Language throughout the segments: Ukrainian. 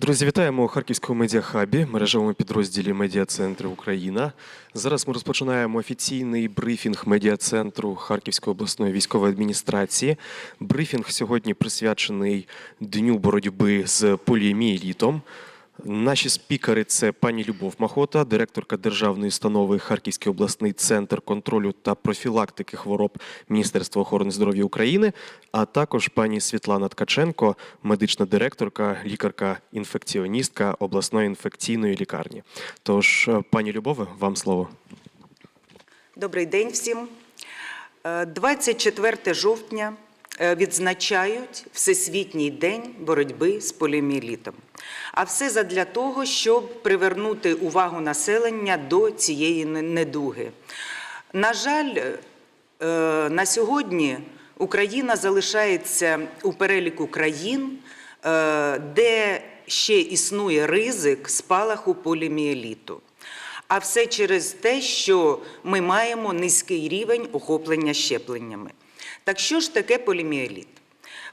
Друзі, вітаємо у Харківському медіахабі, мережевому підрозділі Медіа-центру Україна. Зараз ми розпочинаємо офіційний брифінг медіа-центру Харківської обласної військової адміністрації. Брифінг сьогодні присвячений Дню боротьби з поліомієлітом. Наші спікери це пані Любов Махота, директорка державної установи Харківський обласний центр контролю та профілактики хвороб Міністерства охорони здоров'я України, а також пані Світлана Ткаченко, медична директорка, лікарка-інфекціоністка обласної інфекційної лікарні. Тож, е, пані Любове, вам слово. Добрий день всім. Е, 24 жовтня е, відзначають Всесвітній день боротьби з поліомієлітом. А все задля того, щоб привернути увагу населення до цієї недуги. На жаль, е, на сьогодні Україна залишається у переліку країн, е, де ще існує ризик спалаху поліомієліту. А все через те, що ми маємо низький рівень охоплення щепленнями. Так що ж таке поліміеліт?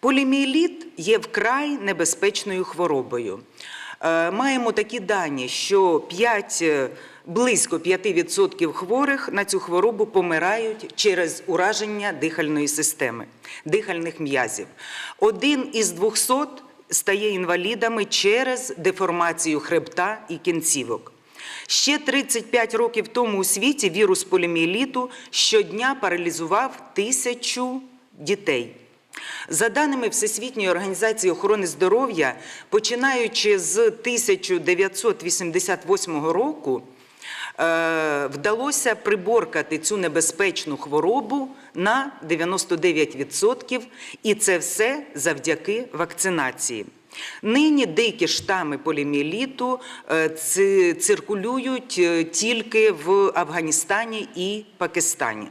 Поліміеліт є вкрай небезпечною хворобою. Е, Маємо такі дані, що 5, е, близько 5% хворих на цю хворобу помирають через ураження дихальної системи, дихальних м'язів. Один із 200 стає інвалідами через деформацію хребта і кінцівок. Ще 35 років тому у світі вірус поліміеліту щодня паралізував тисячу дітей. За даними Всесвітньої організації охорони здоров'я, починаючи з 1988 року, е, вдалося приборкати цю небезпечну хворобу на 99%, і це все завдяки вакцинації. Нині деякі штами поліміеліту е, циркулюють е, тільки в Афганістані і Пакистані.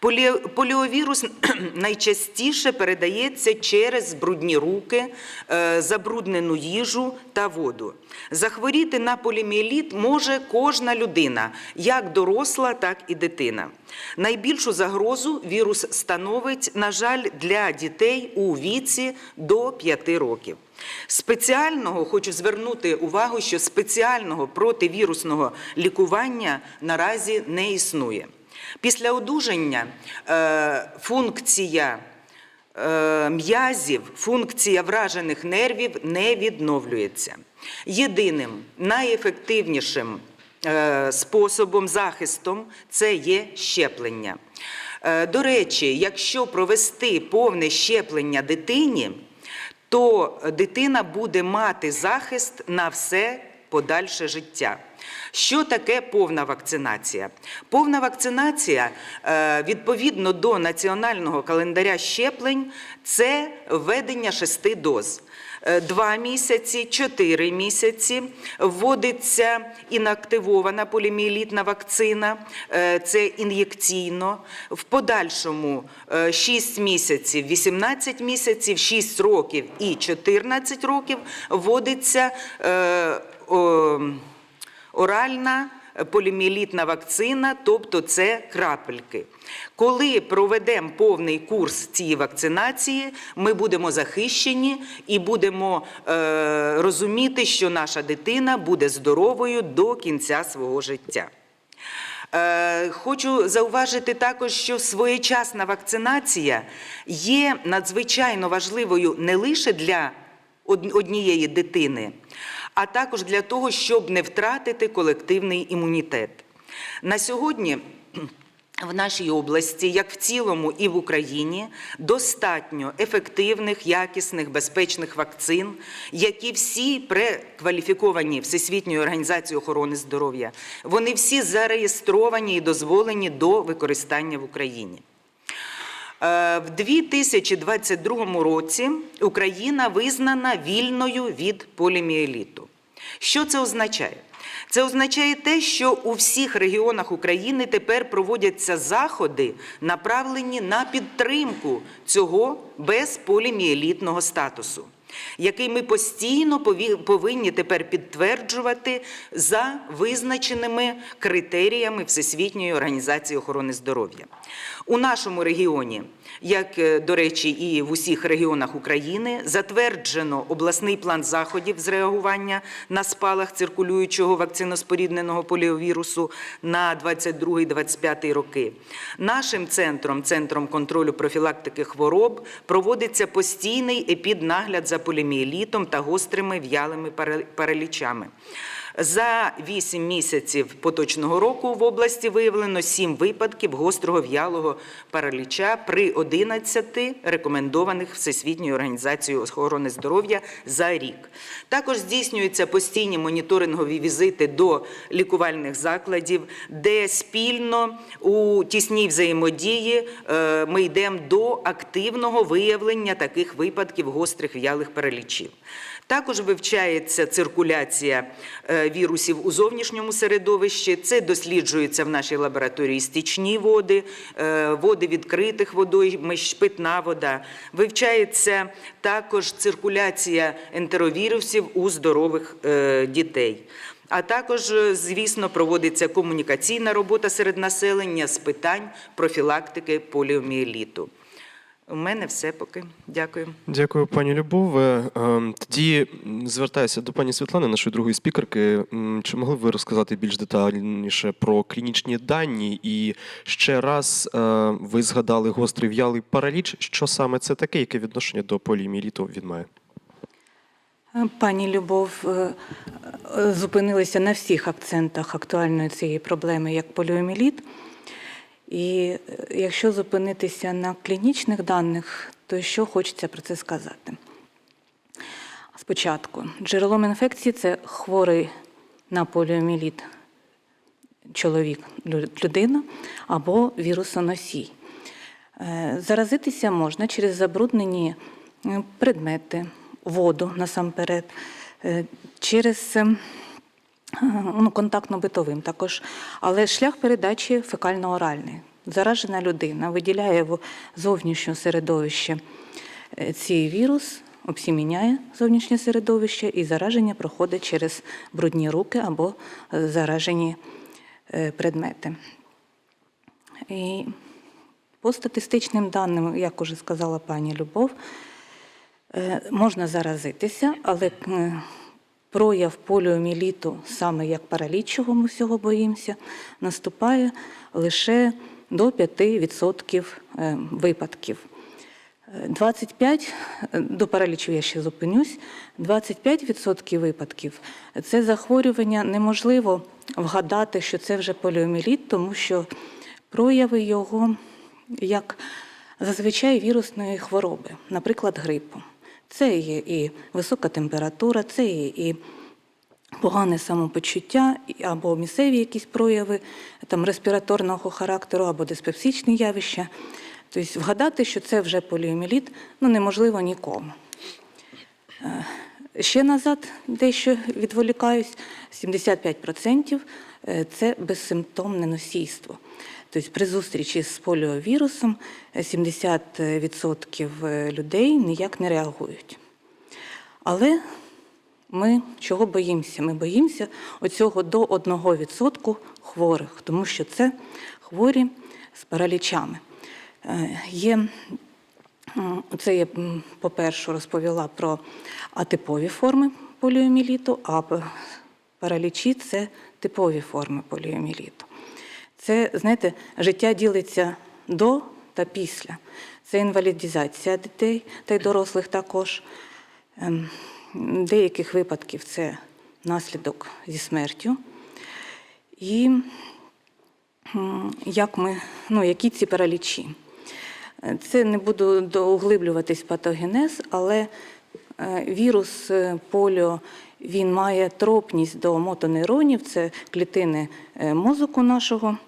Полі- Поліовірус найчастіше передається через брудні руки, е, забруднену їжу та воду. Захворіти на поліміеліт може кожна людина, як доросла, так і дитина. Найбільшу загрозу вірус становить, на жаль, для дітей у віці до 5 років. Спеціального хочу звернути увагу, що спеціального противірусного лікування наразі не існує. Після одужання е, функція е, м'язів, функція вражених нервів не відновлюється. Єдиним найефективнішим е, способом захистом це є щеплення. До речі, якщо провести повне щеплення дитині, то дитина буде мати захист на все подальше життя. Що таке повна вакцинація? Повна вакцинація е, відповідно до національного календаря щеплень це введення шести доз. Е, Два місяці, чотири місяці вводиться інактивована поліміелітна вакцина, е, це ін'єкційно. В подальшому 6 місяців, 18 місяців, 6 років і 14 років вводиться е, о, оральна поліміелітна вакцина, тобто це крапельки. Коли проведемо повний курс цієї вакцинації, ми будемо захищені і будемо е, розуміти, що наша дитина буде здоровою до кінця свого життя. Е, Хочу зауважити також, що своєчасна вакцинація є надзвичайно важливою не лише для однієї дитини, а також для того, щоб не втратити колективний імунітет. На сьогодні в нашій області, як в цілому і в Україні, достатньо ефективних, якісних, безпечних вакцин, які всі прекваліфіковані Всесвітньою організацією охорони здоров'я. Вони всі зареєстровані і дозволені до використання в Україні. Е, В 2022 році Україна визнана вільною від поліміеліту. Що це означає? Це означає те, що у всіх регіонах України тепер проводяться заходи, направлені на підтримку цього безполіміелітного статусу. який ми постійно повинні тепер підтверджувати за визначеними критеріями Всесвітньої організації охорони здоров'я. У нашому регіоні, як, е, до речі, і в усіх регіонах України, затверджено обласний план заходів з реагування на спалах циркулюючого вакциноспорідненого поліовірусу на 22-25 роки. Нашим центром, центром контролю профілактики хвороб, проводиться постійний епіднагляд за поліміелітом та гострими в'ялими пара- паралічами. За 8 місяців поточного року в області виявлено 7 випадків гострого в'ялого параліча при 11 рекомендованих Всесвітньою організацією охорони здоров'я за рік. Також здійснюються постійні моніторингові візити до лікувальних закладів, де спільно у тісній взаємодії е, ми йдемо до активного виявлення таких випадків гострих в'ялих паралічів. Також вивчається циркуляція е, вірусів у зовнішньому середовищі. Це досліджується в нашій лабораторії стічні води, е, води відкритих водоймищ, питна вода. Вивчається також циркуляція ентеровірусів у здорових е, дітей. А також, звісно, проводиться комунікаційна робота серед населення з питань профілактики поліомієліту. У мене все поки. Дякую. Дякую, пані Любове. Ем, Тоді звертаюся до пані Світлани, нашої другої спікерки. Чи могли б ви розказати більш детальніше про клінічні дані? І ще раз е, ви згадали гострий в'ялий параліч. Що саме це таке? Яке відношення до поліомієліту він має? Пані Любов е, е, зупинилися на всіх акцентах актуальної цієї проблеми, як поліоміеліт. І е, якщо зупинитися на клінічних даних, то що хочеться про це сказати? Спочатку, джерелом інфекції це хворий на поліоміеліт чоловік, людина або вірусоносій. Е, Заразитися можна через забруднені е, предмети, воду насамперед, через е, ну, контактно-битовим також, але шлях передачі фекально-оральний. Заражена людина виділяє в зовнішнє середовище е, цей вірус, обсіміняє зовнішнє середовище, і зараження проходить через брудні руки або е, заражені е, предмети. І по статистичним даним, як уже сказала пані Любов, можна заразитися, але прояв поліоміеліту, саме як параліч, чого ми всього боїмося, наступає лише до 5% е, випадків. Е, 25, е, до паралічу я ще зупинюсь, 25% випадків це захворювання неможливо вгадати, що це вже поліоміеліт, тому що прояви його як зазвичай вірусної хвороби, наприклад, грипу. Це є і висока температура, це є і погане самопочуття, або місцеві якісь прояви там, респіраторного характеру, або диспепсичні явища. Тобто вгадати, що це вже поліоміеліт, ну, неможливо нікому. Е, Ще назад дещо відволікаюсь, 75% – це безсимптомне носійство. Тобто при зустрічі з поліовірусом е, 70% людей ніяк не реагують. Але ми чого боїмося? Ми боїмося оцього до 1% хворих, тому що це хворі з паралічами. Е, Є Це я, по-перше, розповіла про атипові форми поліоміеліту, а паралічі це типові форми поліоміеліту. Це, знаєте, життя ділиться до та після. Це інвалідізація дітей та й дорослих також. Ем, Деяких випадків це наслідок зі смертю. І як ми, ну, які ці паралічі? Це не буду до- углиблюватись в патогенез, але е, вірус е, поліо він має тропність до мотонейронів, це клітини е, мозку нашого.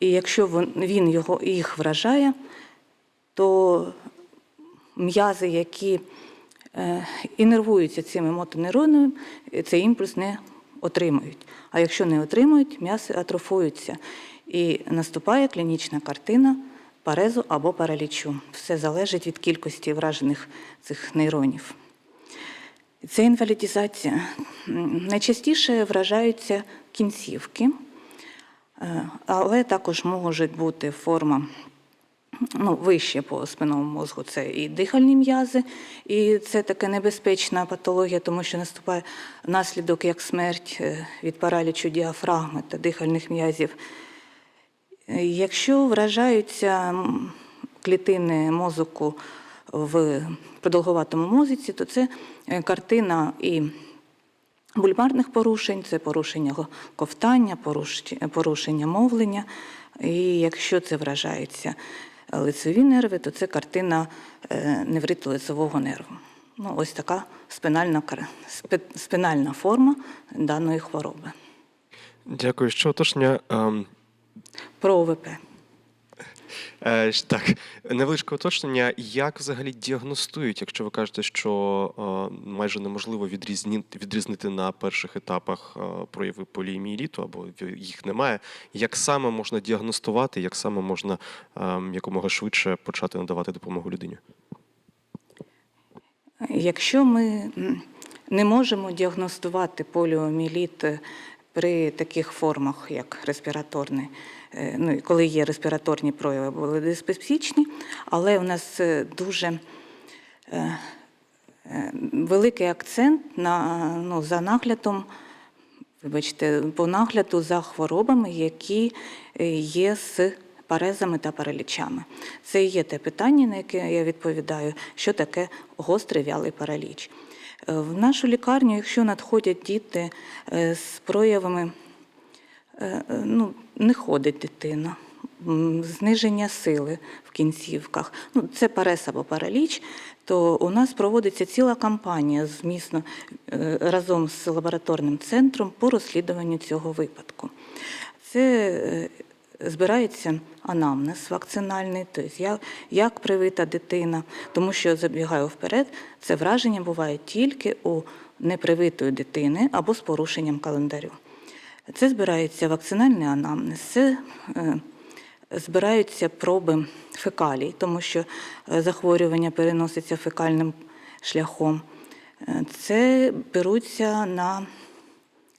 І якщо він його, їх вражає, то м'язи, які е, інервуються цими мотонейронами, цей імпульс не отримують. А якщо не отримують, м'язи атрофуються. І наступає клінічна картина парезу або паралічу. Все залежить від кількості вражених цих нейронів. Це інвалідізація. Найчастіше вражаються кінцівки, але також може бути форма ну, вище по спинному мозку це і дихальні м'язи, і це така небезпечна патологія, тому що наступає наслідок як смерть е, від паралічу діафрагми та дихальних м'язів. Е, Якщо вражаються клітини мозку в продовгуватому мозоці, то це е, картина і бульбарних порушень, це порушення ковтання, порушення, мовлення. І якщо це вражаються лицеві нерви, то це картина е, невриту лицевого нерву. Ну, ось така спинальна, спинальна форма даної хвороби. Дякую. Що уточнення? Ем, Про ОВП. Е, так, невеличке уточнення. Як взагалі діагностують, якщо ви кажете, що е, майже неможливо відрізнити, відрізнити на перших етапах е, прояви поліомієліту або їх немає. Як саме можна діагностувати, як саме можна якомога швидше почати надавати допомогу людині? Якщо ми не можемо діагностувати поліоміеліт при таких формах, як респіраторний, ну, коли є респіраторні прояви, були диспепсичні, але у нас е, дуже е, е, великий акцент на, ну, за наглядом, вибачте, по нагляду за хворобами, які е, є з парезами та паралічами. Це і є те питання, на яке я відповідаю, що таке гострий вялий параліч. Е, В нашу лікарню, якщо надходять діти е, з проявами Е, е, ну, не ходить дитина, зниження сили в кінцівках, ну, це парез або параліч, то у нас проводиться ціла кампанія змісно е, разом з лабораторним центром по розслідуванню цього випадку. Це е, збирається анамнез вакцинальний, тобто як, як привита дитина, тому що забігаю вперед, це враження буває тільки у непривитої дитини або з порушенням календарю. Це збирається вакцинальний анамнез, це збираються проби фекалій, тому що е, захворювання переноситься фекальним шляхом. Е, Це беруться на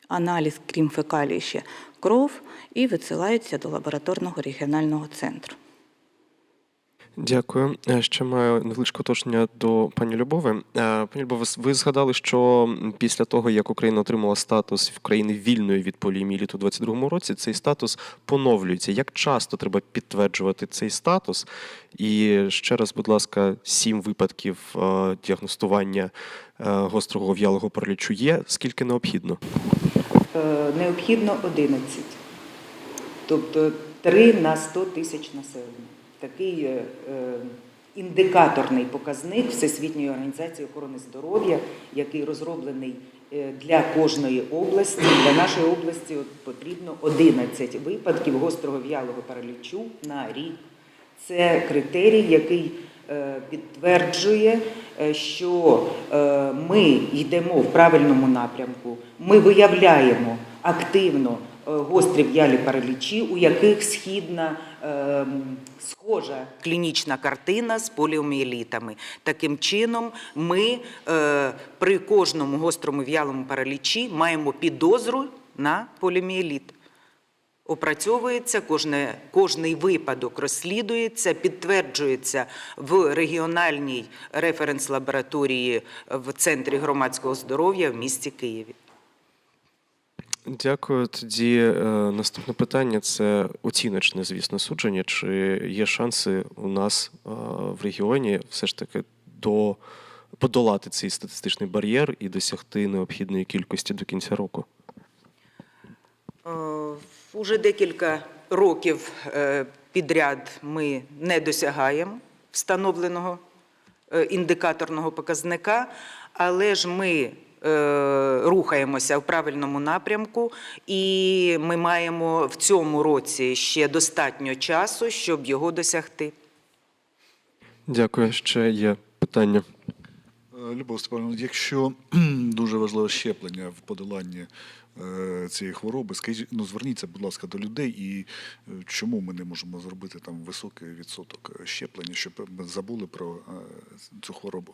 аналіз, крім фекалій, ще кров і висилаються до лабораторного регіонального центру. Дякую. Е, Ще маю невеличке уточнення до пані Любови. Е, Пані Любове, ви згадали, що після того, як Україна отримала статус країни вільної від поліомієліту у 22-му році, цей статус поновлюється. Як часто треба підтверджувати цей статус? І ще раз, будь ласка, сім випадків е, діагностування гострого в'ялого паралічу є. Скільки необхідно? Необхідно 11. Тобто 3 на 100 тисяч населення. Такий е, е, індикаторний показник Всесвітньої організації охорони здоров'я, який розроблений е, для кожної області. Для нашої області от потрібно 11 випадків гострого в'ялого паралічу на рік. Це критерій, який підтверджує, що ми йдемо в правильному напрямку, ми виявляємо активно гострі в'ялі паралічі, у яких східна схожа клінічна картина з поліомієлітами. Таким чином, ми е, при кожному гострому в'ялому паралічі маємо підозру на поліомієліт. Опрацьовується кожне, кожний випадок розслідується, підтверджується в регіональній референс-лабораторії в Центрі громадського здоров'я в місті Києві. Дякую. Тоді е, наступне питання це оціночне, звісно, судження. Чи є шанси у нас е, в регіоні все ж таки до подолати цей статистичний бар'єр і досягти необхідної кількості до кінця року? Е, Уже декілька років підряд ми не досягаємо встановленого індикаторного показника, але ж ми рухаємося в правильному напрямку, і ми маємо в цьому році ще достатньо часу, щоб його досягти. Дякую. Ще є питання. Е, Любов Степановна, якщо дуже важливе щеплення в подоланні е, цієї хвороби, скажіть, ну зверніться, будь ласка, до людей, і е, чому ми не можемо зробити там високий відсоток е, щеплення, щоб ми забули про е, цю хворобу?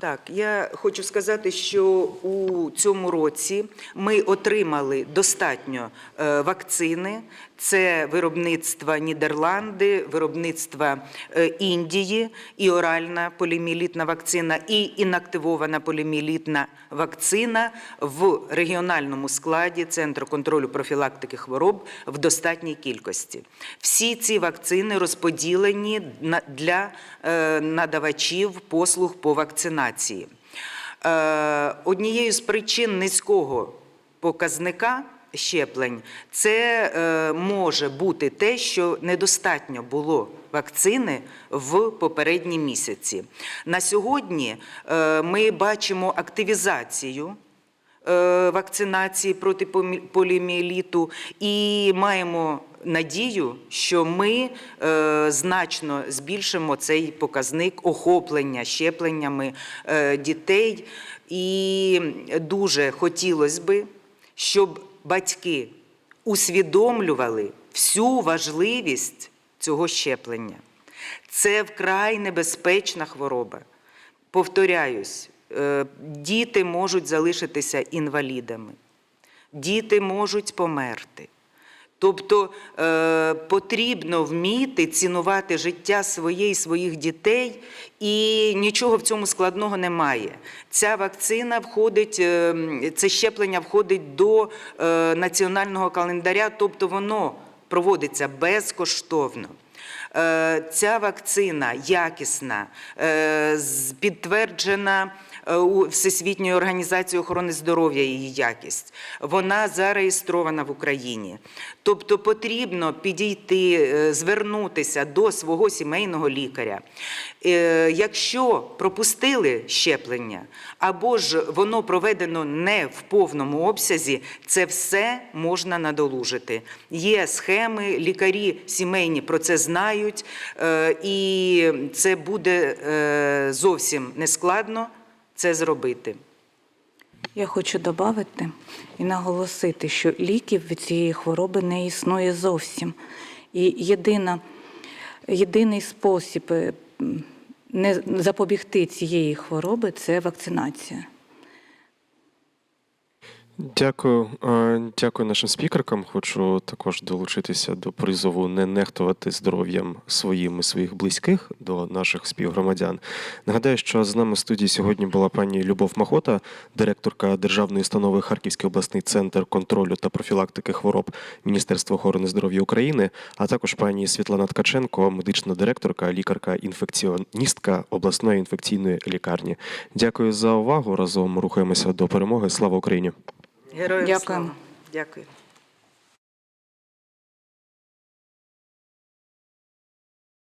Так, я хочу сказати, що у цьому році ми отримали достатньо е, вакцини. Це виробництво Нідерланди, виробництво е, Індії, і оральна полімілітна вакцина, і інактивована полімілітна вакцина в регіональному складі Центру контролю профілактики хвороб в достатній кількості. Всі ці вакцини розподілені для е, надавачів послуг по вакцинації. Е, Однією з причин низького показника щеплень це е, може бути те, що недостатньо було вакцини в попередні місяці. На сьогодні е, ми бачимо активізацію вакцинації проти помі- і маємо надію, що ми е, значно збільшимо цей показник охоплення щепленнями е, дітей. І дуже хотілося би, щоб батьки усвідомлювали всю важливість цього щеплення. Це вкрай небезпечна хвороба. Повторяюсь, е, діти можуть залишитися інвалідами, діти можуть померти. Тобто е, потрібно вміти цінувати життя своє і своїх дітей, і нічого в цьому складного немає. Ця вакцина входить, е, це щеплення входить до е, національного календаря, тобто воно проводиться безкоштовно. Е, Ця вакцина якісна, е, підтверджена е, у Всесвітньої організації охорони здоров'я її якість. Вона зареєстрована в Україні. Тобто потрібно підійти, е, звернутися до свого сімейного лікаря. Е, Якщо пропустили щеплення, або ж воно проведено не в повному обсязі, це все можна надолужити. Є схеми, лікарі сімейні про це знають, е, і це буде е, зовсім нескладно це зробити. Я хочу додати і наголосити, що ліків від цієї хвороби не існує зовсім. І єдина, єдиний спосіб е, не запобігти цієї хвороби це вакцинація. Дякую, Е, дякую нашим спікеркам. Хочу також долучитися до призову не нехтувати здоров'ям своїм і своїх близьких до наших співгромадян. Нагадаю, що з нами в студії сьогодні була пані Любов Махота, директорка Державної установи Харківський обласний центр контролю та профілактики хвороб Міністерства охорони здоров'я України, а також пані Світлана Ткаченко, медична директорка, лікарка-інфекціоністка обласної інфекційної лікарні. Дякую за увагу. Разом рухаємося до перемоги. Слава Україні! Героям Дякуємо. слава! Дякую.